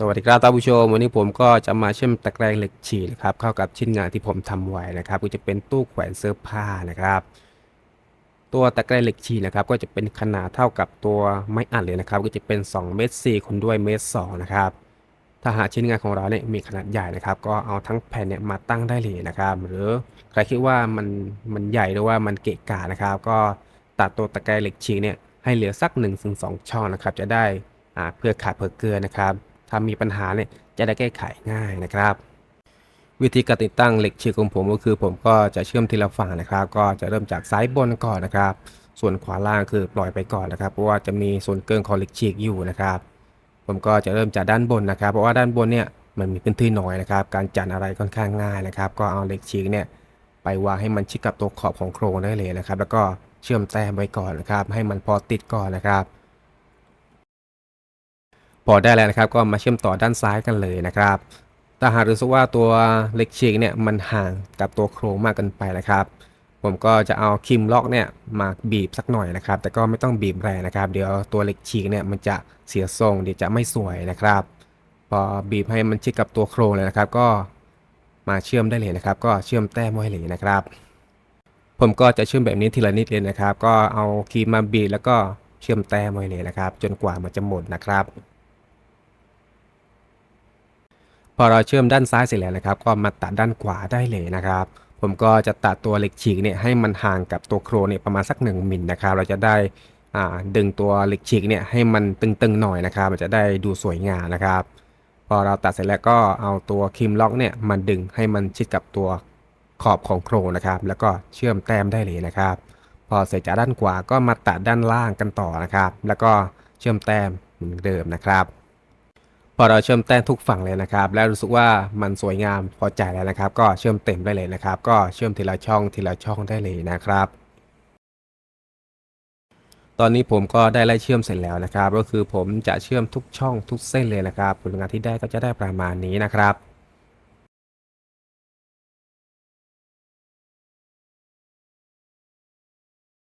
สวัสดีครับท่านผู้ชมวันนี้ผมก็จะมาเชื่อมตะแกรงเหล็กฉีดครับเข้ากับชิ้นงานที่ผมทำไว้นะครับก็จะเป็นตู้แขวนเสื้อผ้านะครับ ตัวตะแกรงเหล็กฉีดนะครับ ก็จะเป็นขนาดเท่ากับตัวไม้อัดเลยนะครับ ก็จะเป็น2เมตร4คูณด้วยเมตร2นะครับถ้าหากชิ้นงานของเราเนี่ยมีขนาดใหญ่นะครับ ก็เอาทั้งแผ่นเนี่ยมาตั้งได้เลยนะครับ หรือใครคิดว่ามันมันใหญ่หรือว่ามันเกะกะนะครับ ก็ตัดตัวตะแกรงเหล็กฉีดเนี่ยให้เหลือสัก1-2ช่องนะครับ จะได้อ่าเพื่อขาดเพื่อเกลือนะครับ ถ้ามีปัญหาเนี่ยจะได้แก้ไขง่ายนะครับ วิธีการติดตั้งเหล็กฉีกของผมก็คือ ผมก็จะเชื่อมทีละฝั่งนะครับ ก็จะเริ่มจากซ้ายบนก่อนนะครับ ส่วนขวาล่างคือปล่อยไปก่อนนะครับ เพราะว่าจะมีส่วนเกินของเหล็กฉีกอยู่นะครับ ผมก็จะเริ่มจากด้านบนนะครับ เพราะว่าด้านบนเนี่ยมันมีพื้นที่น้อยนะครับ การจัดอะไรค่อนข้างง่ายนะครับ ก็เอาเหล็กฉีกเนี่ยไปวางให้มันชิดกับตัวขอบของโครงได้เลยนะครับ แล้วก็เชื่อมแต้มไว้ก่อนนะครับ ให้มันพอติดก่อนนะครับ พอได้แล้วนะครับ ก็มาเชื่อมต่อด้านซ้ายกันเลยนะครับถ้าหากรู้สึกว่าตัวเหล็กฉีกเนี่ยมันห่างกับตัวโครงมากเกินไปนะครับ ผมก็จะเอาคิมล็อกเนี่ยมาบีบสักหน่อยนะครับ แต่ก็ไม่ต้องบีบแรงนะครับ เดี๋ยวตัวเหล็กฉีกเนี่ยมันจะเสียทรงเดี๋ยวจะไม่สวยนะครับ พอบีบให้มันชิดกับตัวโครงเลยนะครับ ก็มาเชื่อมได้เลยนะครับ ก็เชื่อมแต้มไว้เลยนะครับ ผมก็จะเชื่อมแบบนี้ทีละนิดเลยนะครับ ก็เอาครีมมาบีบแล้วก็เชื่อมแต้มไว้เลยนะครับ จนกว่ามันจะหมดนะครับ พอเราเชื่อมด้านซ้ายเสร็จแล้วนะครับ ก็มาตัดด้านขวาได้เลยนะครับ ผมก็จะตัดตัวเหล็กฉีกเนี่ยให้มันห่างกับตัวโครเนี่ยประมาณสัก 1มิลนะครับ เราจะได้อ่าดึงตัวเหล็กฉีกเนี่ยให้มันตึงๆหน่อยนะครับ มันจะได้ดูสวยงามนะครับ พอเราตัดเสร็จแล้วก็เอาตัวครีมล็อกเนี่ยมันดึงให้มันชิดกับตัวขอบของโครนะครับ แล้วก็เชื่อมแต้มได้เลยนะครับ พอเสร็จจากด้านขวาก็มาตัดด้านล่างกันต่อนะครับ แล้วก็เชื่อมแต้มเหมือนเดิมนะครับ พอเราเชื่อมแต้มทุกฝั่งเลยนะครับ แล้วรู้สึกว่ามันสวยงามพอใจแล้วนะครับ ก็เชื่อมเต็มได้เลยนะครับ ก็เชื่อมทีละช่องทีละช่องได้เลยนะครับตอนนี้ผมก็ได้ไล่เชื่อมเสร็จแล้วนะครับ ก็คือผมจะเชื่อมทุกช่องทุกเส้นเลยนะครับ ผลงานที่ได้ก็จะได้ประมาณนี้นะครับ